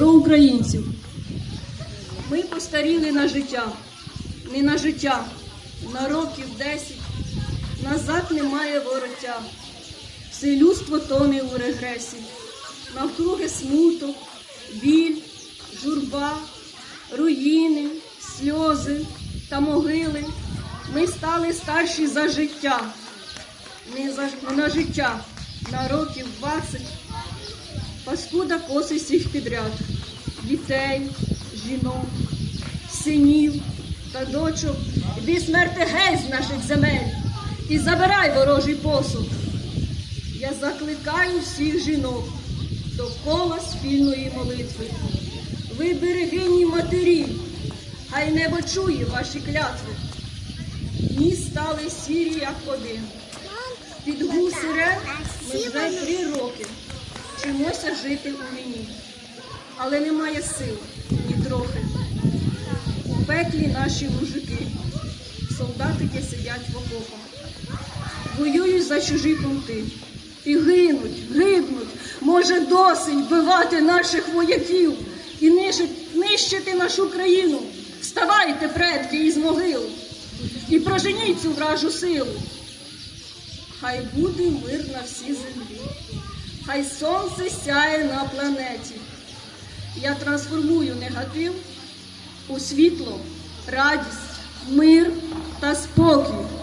про українців. Ми постаріли на життя, не на життя, на років десять. Назад немає вороття. Все людство тоне у регресі. Навкруги смуток, біль, журба, руїни, сльози та могили. Ми стали старші за життя, не, за, не на життя, на років двадцять. Паскуда косить всіх підряд. Дітей, жінок, синів та дочок. Іди смерти геть з наших земель і забирай ворожий посуд. Я закликаю всіх жінок до кола спільної молитви. Ви берегині матері, хай небо чує ваші клятви. Дні стали сірі, як один. Під гул сирен ми вже три роки вчимося жити у війні, але немає сил ні трохи. У пеклі наші мужики, солдатики сидять в окопах, воюють за чужі пункти і гинуть, гибнуть. Може, досить вбивати наших вояків і нищити, нашу країну. Вставайте, предки, із могил, і проженіть цю вражу силу. Хай буде мир на всій землі, хай сонце сяє на планеті. Я трансформую негатив у світло, радість, мир та спокій.